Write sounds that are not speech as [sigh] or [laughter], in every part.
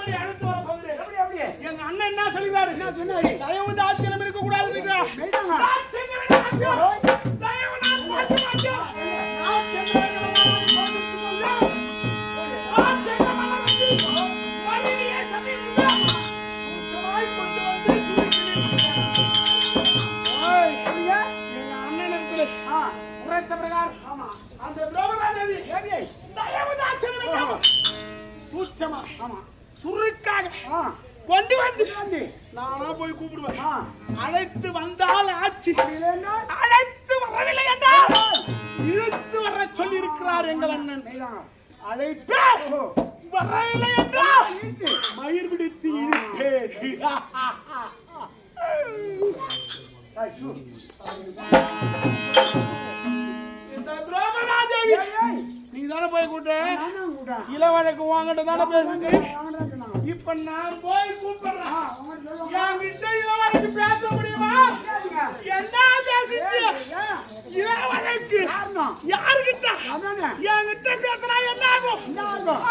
எப்படி அடுத்து வர போகுது. எப்படி எப்படி? எங்க அண்ணன் என்ன சொல்லிருக்காரு? என்ன சொன்னாரு? தயவு வந்து ஆச்சரியம் இருக்க கூடாது ஆமா. அந்த திரௌபதி தேவி தயவு ஆச்சரியம் ஆமா. சுருக்காக. கொண்டு வந்து வந்து நானா போய் கூப்பிடுவேன். அழைத்து வந்தால் ஆட்சி. அழைத்து வரவில்லை என்றால். இழுத்து வர சொல்லி இருக்கிறார் எங்கள் அண்ணன். ஓஹோ வரவில்லை தானே சொன்னான். இப்ப நான் போய் கூப்பிடுறேன். என்கிட்ட பேச முடியுமா. என்ன. யாருகிட்ட அதானே. என்கிட்ட பேசினா என்ன ஆகும்?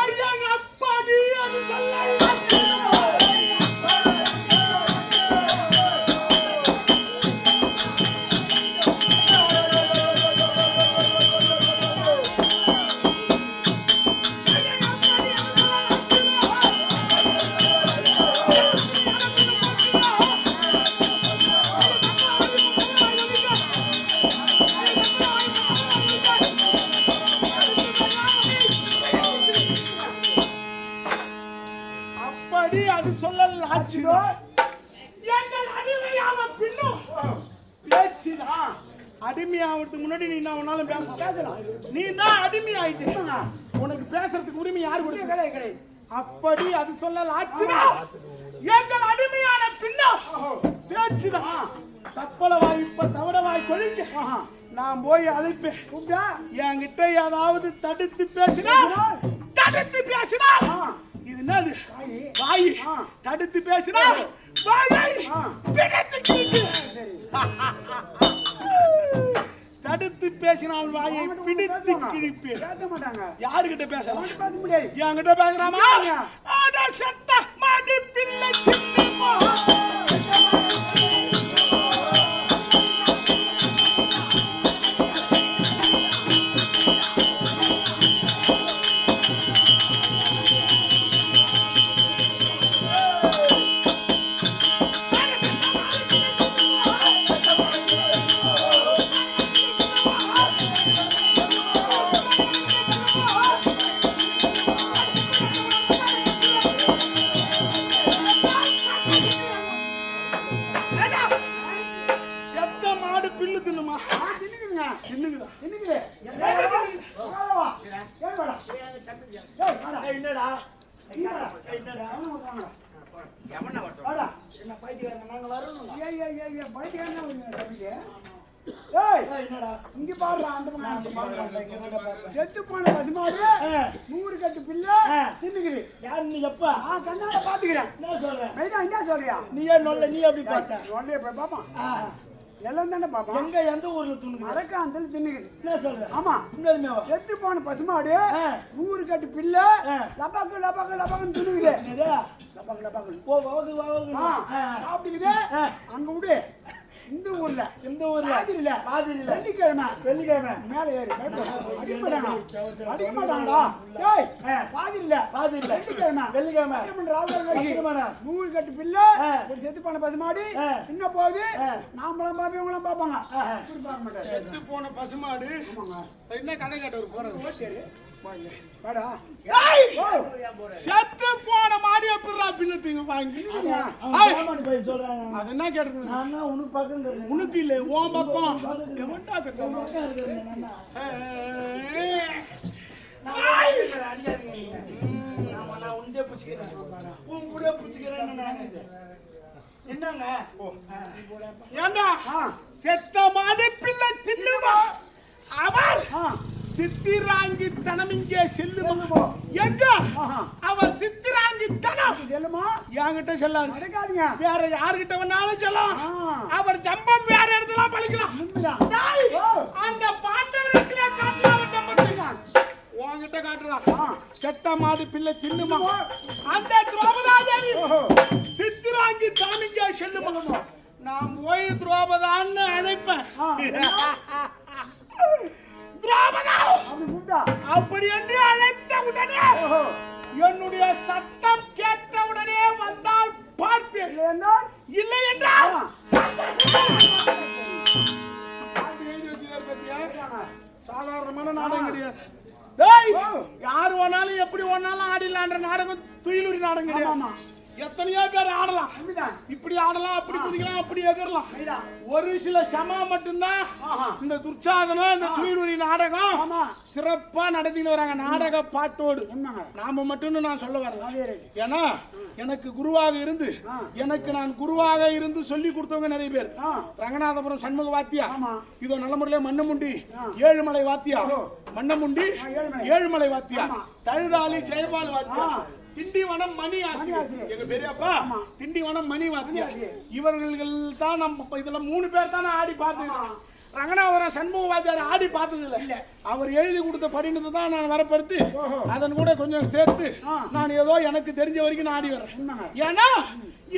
ஐயா அப்பாடி அது சொல்ல அடிமையாகிறதுக்கு முன்னாடி நீ என்ன ஒன்னாலும் பேச பேசலாம். நீ தான் அடிமை ஆயிட்டு உனக்கு பேசுறதுக்கு உரிமை யாரு கொடுத்து கிடையாது, கிடையாது. அப்படி அது சொல்லல. ஆச்சுதா எங்கள் அடிமையான பின்னும். பேச்சுதான் தப்பளவாய் இப்ப தவடவாய் கொழிக்க. நான் போய் அழைப்பேன்? என்கிட்ட ஏதாவது தடுத்து பேசினா? தடுத்து பேசினா? இது என்னது? வாயி. வாய். தடுத்து பேசினா? வாயை. பிடித்து [laughs] தடுத்து பேசினால் வாயை அவன்கிட்ட பிடித்து. கிழிப்பேன். யாருகிட்ட பேசலாம். என்கிட்ட பேசுறாமா ஆமா. ஆனா என்ன பைத்தியக்காரங்க நாங்க வரணும் ஏய், ஏய், ஏய், பைத்தியக்காரனா என்னடா இங்க பாருடா, அந்த. செத்து போன பசுமாடு, நூறு கட்டு பிள்ளை, தின்னுக்குது. யார் நீ எப்பா ஆ, கண்ணால பாத்துக்கிறேன். என்ன சொல்ற மெய்தா, என்ன சொல்றியா? நீ ஏன் நொல்ல நீ எப்படி பார்த்த உடனே போய் பாப்பான். எல்லாம் தானே பாப்பான். எங்க எந்த ஊர்ல துணுக்கு மரக்காந்தல் தின்னுக்குது. என்ன சொல்ற ஆமா உண்மையுமே. செத்து போன பசுமாடு. நூறு கட்டு பிள்ளை. லபாக்கு லபாக்கு லபாக்குன்னு துணுக்குது இதா? லபாக்கு லபாக்குன்னு ஓ வவுது வவுது. சாப்பிட்டுக்குது. அங்க விடு இந்த ஊர்ல இந்த ஊர்ல. பாதிரில பாதிரில வெள்ளிக்கிழமை வெள்ளிக்கிழமை. மேல ஏறி அடிக்க மாட்டாங்க அடிக்க மாட்டாங்களா? ஏய் பாதிரில பாதிரில வெள்ளிக்கிழமை. வெள்ளிக்கிழமை. பத்திரமனா? நூறு கட்டு பிள்ளை ஆ. ஒரு செத்து போன பசுமாடு. இன்னும் போகுது. நாமளும் பார்ப்போம் இவங்களும் பார்ப்பாங்க பார்க்க செத்து போன பசுமாடு என்ன கதை கேட்டவர் போறது? சரி. செத்து போன மாடு எப்படிடா பின்னத்தீங்க வாங்கி. அது என்ன தான் உனக்கு பக்கம். உனக்கு இல்ல உன் பக்கம். எவன்டா கேட்டது? பக்கம் இருக்கிறேன் நான் தான். ஏய்! சித்திராங்கித்தனம் இங்கே செல்லுமா? எங்க? அவர் சித்திராங்கித்தனம். செல்லுமா? என்கிட்ட சொல்லாது வேற யாருகிட்ட வேணாலும் சொல்லலாம். அவர் ஜம்பம் வேற இடத்துல பழிக்கலாம். அந்த உங்ககிட்ட காட்டுறான் செத்த மாடு பிள்ளை தின்னுமா? அந்த திரௌபதாதேவி. சித்திராங்கி தாமிங்க செல்லுமா? நான் போய் திரௌபதான்னு அழைப்பேன். ராமதா அப்படி அழைத்த உடனே என்னுடைய சத்தம் கேட்ட உடனே வந்தால் பார்ப்பேன். இல்லை என்றால்? சாதாரணமான நாடகம் கிடையாது யார் வேணாலும் எப்படி வேணாலும் ஆடிலான்ற நாடகம் துயிலுரி நாடகம் கிடையாது எத்தனையோ பேர் ஆடலாம். இப்படி ஆடலாம் அப்படி குதிக்கலாம் அப்படி எகரலாம் சரிதான். ஒரு சில சமா மட்டும்தான். இந்த துர்ச்சாதனம் இந்த துயிர்வரி நாடகம். சிறப்பா நடத்திட்டு வராங்க நாடக பாட்டோடு. நாம மட்டும்னு நான் சொல்ல வரல. ஏன்னா எனக்கு குருவாக இருந்து. எனக்கு நான் குருவாக இருந்து சொல்லி கொடுத்தவங்க நிறைய பேர். ரங்கநாதபுரம் சண்முக வாத்தியா. இதோ நல்ல முறையில மண்ணமுண்டி. ஏழுமலை வாத்தியா மண்ணமுண்டி ஏழுமலை. வாத்தியா. தழுதாளி ஜெயபால் வாத்தியா. திண்டிவனம் மணி ஆசிரியர். எங்க பெரியப்பா? திண்டிவனம் மணி வாத்தியா ஆசிரியர். இவர்கள் தான் நம்ம இதுல மூணு பேர் தான் ஆடி பார்த்தது. ரங்கநாதபுரம் சண்முக வாத்தியார் ஆடி பார்த்தது இல்ல. அவர் எழுதி கொடுத்த படினத்தை தான் நான் வரப்படுத்தி அதன் கூட கொஞ்சம் சேர்த்து. நான் ஏதோ எனக்கு தெரிஞ்ச வரைக்கும் நான் ஆடி வரேன். ஏன்னா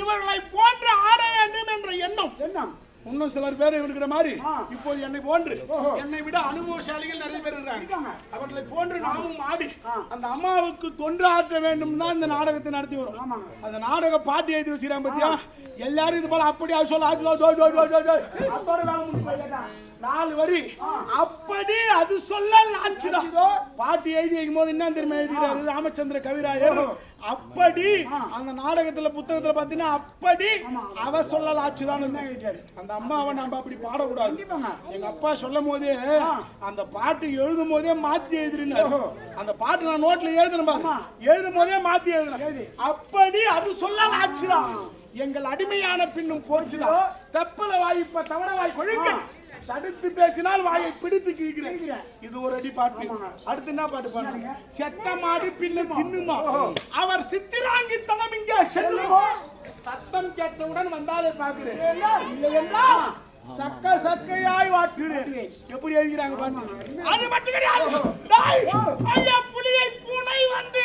இவர்களை போன்று ஆட வேண்டும் என்ற எண்ணம். என்ன இன்னும் சிலர் பேர் இருக்கிற மாதிரி ஆ. இப்போது என்னை போன்று. என்னை விட அனுபவசாலிகள் நிறைய பேர் இருக்காங்க. அவர்களை போன்று நாமும் ஆடி. அந்த அம்மாவுக்கு தொண்டு ஆற்ற வேண்டும் தான் இந்த நாடகத்தை நடத்தி வரும். அந்த நாடக பாட்டு எழுதி வச்சிருக்காங்க பாத்தியா? எல்லாரும் இது போல அப்படி சொல்ல சொல்ல. நாலு வரி. அப்படி அது சொல்ல ஆச்சுதான் பாட்டு எழுதி வைக்கும் போது என்ன தெரியுமா எழுதிக்கிறாரு? ராமச்சந்திர கவிராயர். அப்படி அந்த நாடகத்துல புத்தகத்துல பாத்தீங்கன்னா அப்படி அவ சொல்லல ஆச்சுதான் அந்த அம்மாவை நம்ம அப்படி பாடக்கூடாது. எங்க அப்பா சொல்லும் போதே அந்த பாட்டு எழுதும் போதே மாத்தி எழுதுறீங்க அந்த பாட்டு நான் நோட்ல எழுதுறேன் பாரு. எழுதும் போதே மாத்தி எழுதுறேன். அப்படி அது சொல்லல ஆச்சுதான் எங்கள் அடிமையான பின்னும் போச்சுதான் தெப்பல வாய் இப்ப தவற வாய் கொழுக்க தடுத்து பேசினால் வாயை பிடித்து கிழிக்கிறேன். இது ஒரு அடி பாட்டு. அடுத்து என்ன பாட்டு பாருங்க செத்த மாடு பிள்ளை தின்னுமா? அவர் சித்திராங்கித்தனம் இங்கே செல்லுமா? சத்தம் கேட்டவுடன் வந்தாலே பாக்குறேன் இல்லை என்றால் சக்க சக்கையாய் வாட்டுறேன் எப்படி எழுதுகிறாங்க பாருங்க. அது மட்டும் கிடையாது. டேய், ஐயா புலியை பூனை வந்து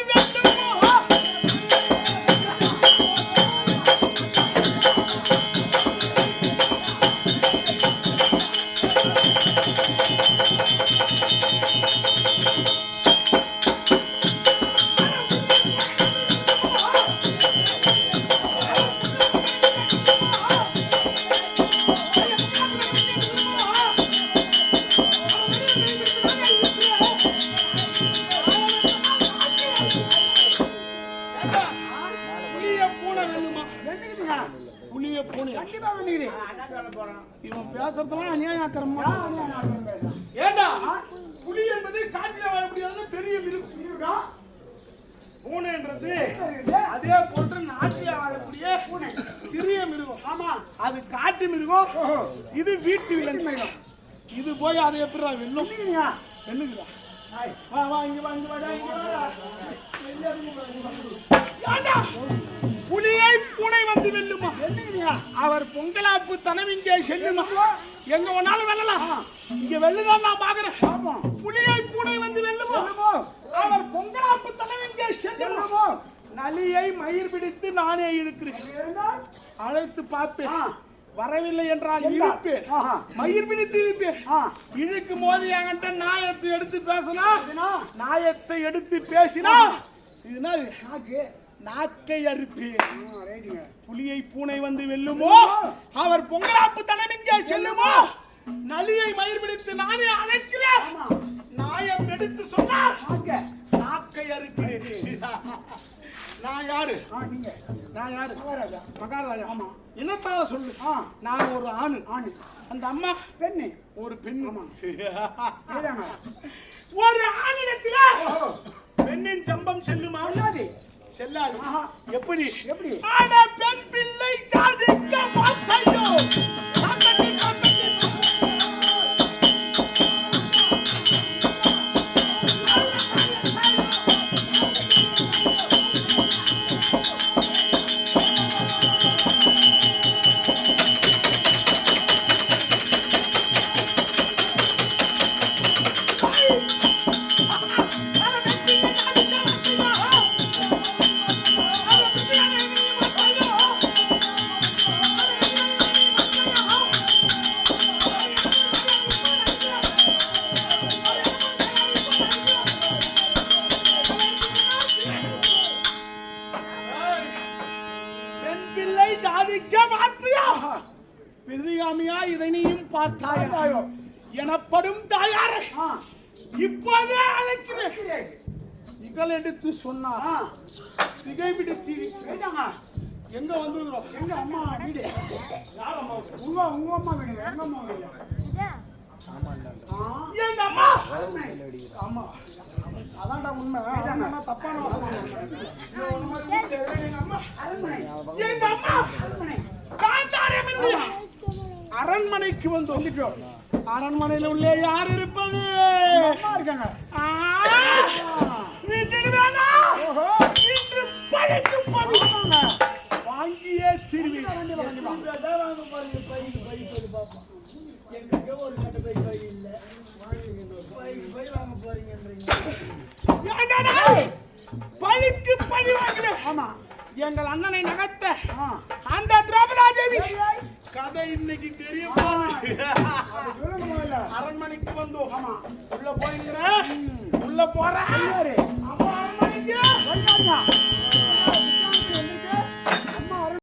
பேசுறதெல்லாம் அநியாயத்திரமா ஏண்டா? புலி என்பது காட்டில வாழ முடியாத பெரிய மிருகம் பூனைன்றது அதே போன்று நாட்டில வாழக்கூடிய பூனை. சிறிய மிருகம். ஆமா அது காட்டு மிருகம். இது வீட்டு விலங்கு இது போய் அதை எப்படிடா வெல்லும்? என்னங்குதா வா வா இங்க வா இங்க வாடா இங்க வாடா புலியை பூனை வந்து வெல்லுமா அவர் பொங்கலாப்பு தனம் இங்கே செல்லுமா? எங்க வேணாலும் வெல்லலாம். இங்க வெல்லுதான் நான் பாக்குறேன் புலியை பூனை வந்து வெல்லுமா? அவர் பொங்கலாப்பு தனம் இங்கே செல்லுமா? நலியை மயிர் பிடித்து நானே இருக்கிறேன். அழைத்து பார்ப்பேன். வரவில்லை என்றால் இழுப்பேன். மயிர் பிடித்து இழுப்பேன். இழுக்கும் போது என்கிட்ட நாயத்தை எடுத்து பேசினா நாயத்தை எடுத்து பேசினா இதுனா நாக்கை? அறுப்பேன். புலியை பூனை வந்து வெல்லுமோ? அவர் பொங்கலாப்பு தனம் இங்கே செல்லுமோ? நலியை மயிர் பிடித்து நானே அழைக்கிறேன் நாயம் எடுத்து சொன்னார். நாக்கை. அறுக்கிறேன். நான் யாரு? நான் யாரு? மகாராஜா ஆமா. என்னத்தால சொல்லு. நான் ஒரு ஆணு. ஆணு. அந்த அம்மா பெண்ணு. ஒரு பெண். ஒரு ஆணிடத்தில பெண்ணின் ஜம்பம் செல்லுமா? செல்லாது. எப்படி? எப்படி? ஆன பெண் பிள்ளை சாதிக்க மாட்டையோ. மக்கள் எடுத்து சொன்னார் ஆ, சிகைபிடி தீவி கேட்டாங்க. எங்க வந்துருக்கிறோம்? எங்க அம்மா வீடு? யார் அம்மா உங்க உங்க அம்மா வீடு எங்க அம்மா வீடு? ஆ, எங்க அம்மா? ஆமா அதான்டா உண்மை. தப்பான அரண்மனைக்கு வந்து வந்துட்டோம் அரண்மனையில் உள்ளே யார் இருப்பது? இருக்காங்க. எங்களுக்கு ஒரு கட்ட போய் போய் இல்லை போய் போய் வாங்க போறீங்கன்றீங்க பழிக்கு பழி வாங்கினேன் ஆமா. எங்கள் அண்ணனை நகர்த்த அந்த திரௌபதாதேவி கதை இன்னைக்கு தெரிய அரண்மனைக்கு வந்தோம் ஆமா உள்ள போயிருக்கிற உள்ள போற அரண்மனைக்கு